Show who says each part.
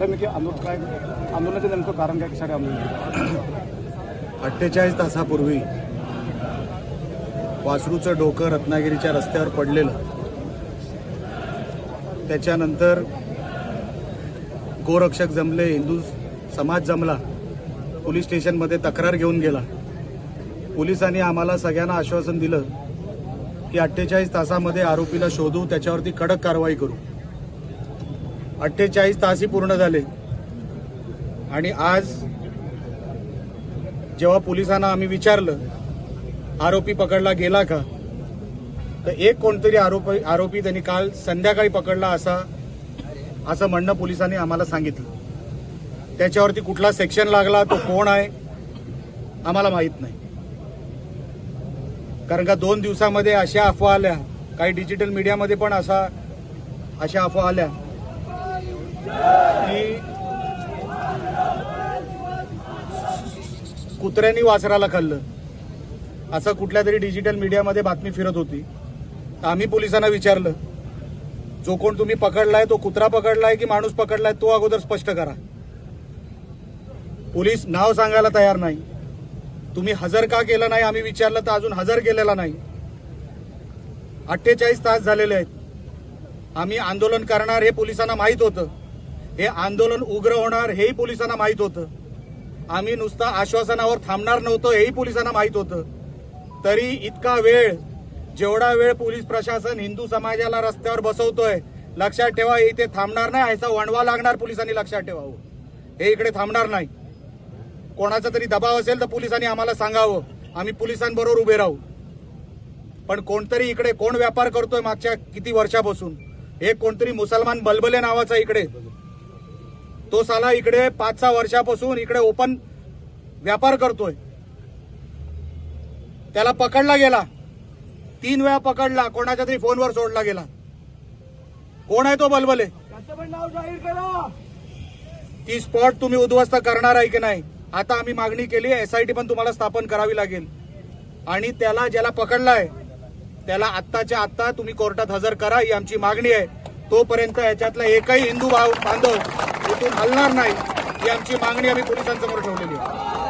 Speaker 1: साहेब नक्की आंदोलन काय आंदोलनाचं नेमकं कारण काय कशासाठी आंदोलन
Speaker 2: अठ्ठेचाळीस तासापूर्वी वासरूचं डोकं रत्नागिरीच्या रस्त्यावर पडलेलं. त्याच्यानंतर गोरक्षक जमले हिंदू समाज जमला पोलीस स्टेशनमध्ये तक्रार घेऊन गेला. पोलिसांनी आम्हाला सगळ्यांना आश्वासन दिलं की अठ्ठेचाळीस तासामध्ये आरोपीला शोधू त्याच्यावरती कडक कारवाई करू. अठ्ठेचाळीस तासही पूर्ण झाले. आणि आज जेव्हा पोलिसांना आम्ही विचारलं आरोपी पकडला गेला का? तर एक कोणतरी आरोपी आरोपी त्यांनी काल संध्याकाळी पकडला असा असं म्हणणं पोलिसांनी आम्हाला सांगितलं. त्याच्यावरती कुठला सेक्शन लागला तो कोण आहे आम्हाला माहीत नाही. कारण का दोन दिवसामध्ये अशा अफवा आल्या काही डिजिटल मीडियामध्ये पण असा अशा अफवा आल्या. कुत्र्यांनी वासराला खाल्लं. असं कुठल्या तरी डिजिटल मीडियामध्ये बातमी फिरत होती. तर आम्ही पोलिसांना विचारलं जो कोण तुम्ही पकडलाय तो कुत्रा पकडलाय की माणूस पकडलाय तो अगोदर स्पष्ट करा. पोलीस नाव सांगायला तयार नाही. तुम्ही हजर का केलं नाही आम्ही विचारलं तर अजून हजर केलेला नाही. अठ्ठेचाळीस तास झालेले आहेत. आम्ही आंदोलन करणार हे पोलिसांना माहीत होतं. हे आंदोलन उग्र होणार हेही पोलिसांना माहीत होतं. आम्ही नुसतं आश्वासनावर थांबणार नव्हतो हेही पोलिसांना माहीत होतं. तरी इतका वेळ जेवढा वेळ पोलीस प्रशासन हिंदू समाजाला रस्त्यावर बसवतोय लक्षात ठेवा इथे थांबणार नाही ह्याचा वणवा लागणार पोलिसांनी लक्षात ठेवावं. हे इकडे थांबणार नाही. कोणाचा तरी दबाव असेल तर पोलिसांनी आम्हाला सांगावं. आम्ही पोलिसांबरोबर उभे राहू. पण कोणतरी इकडे कोण व्यापार करतोय मागच्या किती वर्षापासून? एक कोणतरी मुसलमान बलबले नावाचा इकडे. तो साला इकडे पाच सहा वर्षापासून इकडे ओपन व्यापार करतोय. त्याला पकडला गेला. तीन वेळा पकडला कोणाच्या तरी फोनवर सोडला गेला. कोण आहे तो बलबले? ती स्पॉट तुम्ही उद्ध्वस्त करणार आहे की नाही? आता आम्ही मागणी केली एसआयटी पण तुम्हाला स्थापन करावी लागेल. आणि त्याला ज्याला पकडलाय त्याला आत्ताच्या आत्ता तुम्ही कोर्टात हजर करा ही आमची मागणी आहे. तोपर्यंत याच्यातला एकही हिंदू भाव बांधव इथून हलणार नाही. ही आमची मागणी आम्ही पोलिसांसमोर ठेवलेली आहे.